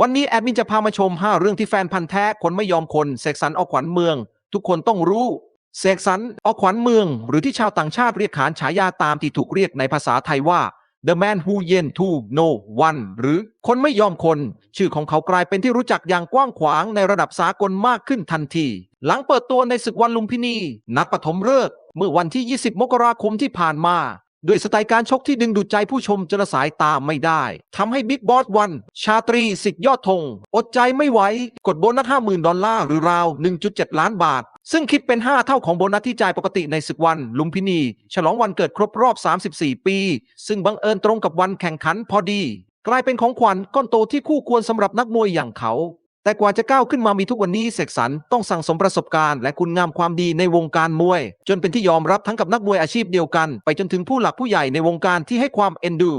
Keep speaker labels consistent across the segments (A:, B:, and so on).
A: วันนี้แอดมินจะพามาชม 5 เรื่องที่แฟนพันธ์แท้คนไม่ยอมคนเสกสรรออกขวัญเมือง ทุกคนต้องรู้เสกสรรออกขวัญเมือง หรือที่ชาวต่างชาติเรียกขานฉายาตามที่ถูกเรียกในภาษาไทยว่า The Man Who Yen to No One หรือคนไม่ยอมคน ชื่อของเขากลายเป็นที่รู้จักอย่างกว้างขวางในระดับสากลมากขึ้นทันที หลังเปิดตัวในศึกวันลุมพินี นักปฐมฤกษ์เมื่อวันที่ 20 มกราคมที่ผ่านมา ด้วยสไตล์การชกที่ดึงดูดใจผู้ชมจนละสายตามไม่ได้ทำให้บิ๊กบอสวัน ชาตรีสิทธิ์ยอดธง อดใจไม่ไหว กดโบนัส 50,000 ดอลลาร์หรือราว 1.7 ล้านบาท ซึ่งคิดเป็น 5 เท่าของโบนัสที่จ่ายปกติในศึกวัน ลุมพินี ฉลองวันเกิดครบรอบ 34 ปี ซึ่งบังเอิญตรงกับวันแข่งขันพอดี กลายเป็นของขวัญก้อนโตที่คู่ควรสำหรับนักมวยอย่างเขา แต่กว่าจะก้าวขึ้นมามีทุกวันนี้เสกสรรต้องสั่งสมประสบการณ์และคุณงามความดีในวงการมวย จนเป็นที่ยอมรับทั้งกับนักมวยอาชีพเดียวกัน ไปจนถึงผู้หลักผู้ใหญ่ในวงการที่ให้ความเอ็นดู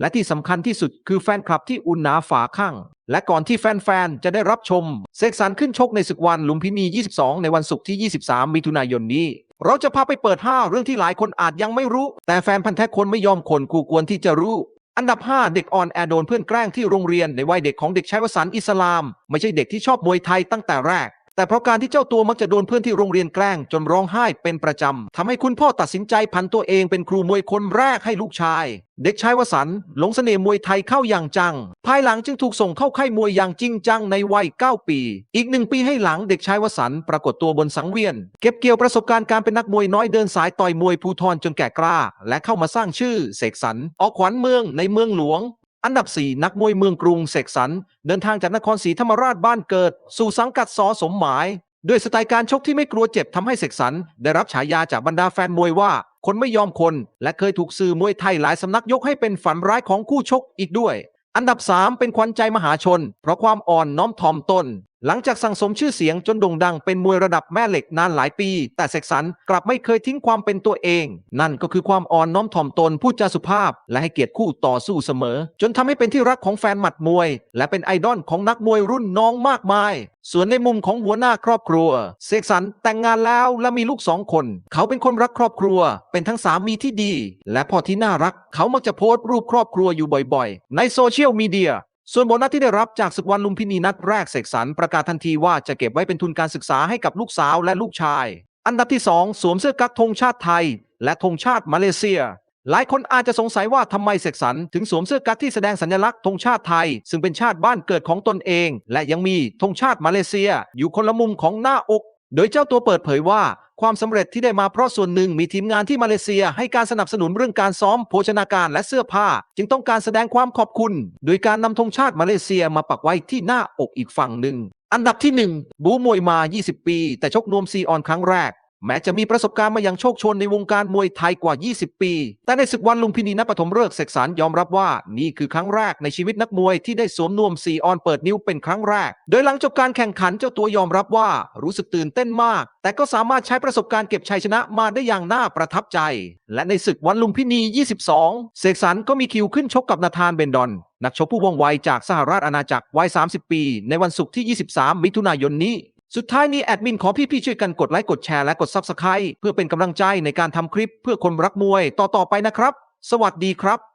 A: และที่สำคัญที่สุดคือแฟนคลับที่อุ่นหนาฝาข้างและก่อนที่แฟน ๆ จะได้รับชม เสกสรรขึ้นชกในศึกวันลุมพินี 22 ในวันศุกร์ที่ 23 มิถุนายนนี้ เราจะพาไปเปิด 5 เรื่องที่หลายคนอาจยังไม่รู้ แต่แฟนพันธ์แท้คนไม่ยอมคนคู่ควรที่จะรู้ อันดับ 5 เด็กอ่อนแอโดนเพื่อนแกล้งที่โรงเรียนในวัยเด็กของเด็กชายวสันอิสลาม ไม่ใช่เด็กที่ชอบมวยไทยตั้งแต่แรก แต่เพราะการที่เจ้าตัวมักจะโดนเพื่อนที่โรงเรียนแกล้งจนร้องไห้เป็นประจำทำให้คุณพ่อตัดสินใจพันตัวเองเป็นครูมวยคนแรกให้ลูกชาย เด็กชายวสันหลงเสน่ห์มวยไทยเข้าอย่างจัง ภายหลังจึงถูกส่งเข้าค่ายมวยอย่างจริงจังในวัย 9 ปี อีกหนึ่งปีให้หลังเด็กชายวสันปรากฏตัวบนสังเวียน เก็บเกี่ยวประสบการณ์การเป็นนักมวยน้อยเดินสายต่อยมวยภูทรจนแก่กล้า และเข้ามาสร้างชื่อเสกสรรออกขวัญเมืองในเมืองหลวง อันดับ 4 นักมวยเมืองกรุงเสกสรรเดินทางจากนครศรีธรรมราชบ้านเกิด สู่สังกัดสอสมหมาย ด้วยสไตล์การชกที่ไม่กลัวเจ็บทำให้เสกสรรได้รับฉายาจากบรรดาแฟนมวยว่า คนไม่ยอมคน และเคยถูกสื่อมวยไทยหลายสำนักยกให้เป็นฝันร้ายของคู่ชกอีกด้วย อันดับ 3 เป็นขวัญใจมหาชน เพราะความอ่อนน้อมถ่อมตน หลังจากสั่งสมชื่อเสียงจนโด่งดังเป็นมวยระดับแม่เหล็กนานหลายปี แต่เสกสรรกลับไม่เคยทิ้งความเป็นตัวเอง นั่นก็คือความอ่อนน้อมถ่อมตนพูดจาสุภาพ และให้เกียรติคู่ต่อสู้เสมอ จนทำให้เป็นที่รักของแฟนหมัดมวย และเป็นไอดอลของนักมวยรุ่นน้องมากมาย ส่วนในมุมของหัวหน้าครอบครัวเสกสรรแต่งงานแล้วและมีลูกสองคน เขาเป็นคนรักครอบครัว เป็นทั้งสามีที่ดี และพ่อที่น่ารัก เขามักจะโพสต์รูปครอบครัวอยู่บ่อยๆ ในโซเชียลมีเดีย ส่วนโบนัสที่ได้รับจากศึกวันลุมพินีนัดแรกเสกสรรประกาศทันทีว่าจะเก็บไว้เป็นทุนการศึกษาให้กับลูกสาวและลูกชาย อันดับที่ 2 สวมเสื้อกั๊กธงชาติไทย และธงชาติมาเลเซีย หลายคนอาจจะสงสัยว่าทำไมเสกสรรถึงสวมเสื้อกั๊กที่แสดงสัญลักษณ์ธงชาติไทย ซึ่งเป็นชาติบ้านเกิดของตนเอง และยังมีธงชาติมาเลเซีย อยู่คนละมุมของหน้าอก โดยเจ้าตัวเปิดเผยว่า ความสำเร็จที่ได้มาเพราะส่วนหนึ่งมีทีมงานที่มาเลเซียให้การสนับสนุนเรื่องการซ้อมโภชนาการและเสื้อผ้า จึงต้องการแสดงความขอบคุณ โดยการนำธงชาติมาเลเซียมาปักไว้ที่หน้าอกอีกฝั่งหนึ่ง อันดับที่ 1 บูมวยมา 20 ปี แต่ชกนวมซีออนครั้งแรก แม้จะมีประสบการณ์มาอย่างโชคชนในวงการมวยไทยกว่า 20 ปี แต่ในศึกวันลุมพินีนัปฐมฤกษ์เสกสรรยอมรับว่า นี่คือครั้งแรกในชีวิตนักมวยที่ได้สวมนวมซีออนเปิดนิ้วเป็นครั้งแรก โดยหลังจบการแข่งขันเจ้าตัวยอมรับว่ารู้สึกตื่นเต้นมาก แต่ก็สามารถใช้ประสบการณ์เก็บชัยชนะมาได้อย่างน่าประทับใจ และในศึกวันลุมพินี 22 เสกสรรก็มีคิวขึ้นชกกับนาธานเบนดอนนักชกผู้ว่องไวจากสหราชอาณาจักรวัย 30 ปี ในวันศุกร์ที่ 23 มิถุนายนนี้ สุดท้ายนี้แอดมินขอพี่ๆช่วยกันกดไลค์กดแชร์และกด Subscribe เพื่อเป็นกำลังใจในการทำคลิปเพื่อคนรักมวยต่อๆไปนะครับ สวัสดีครับ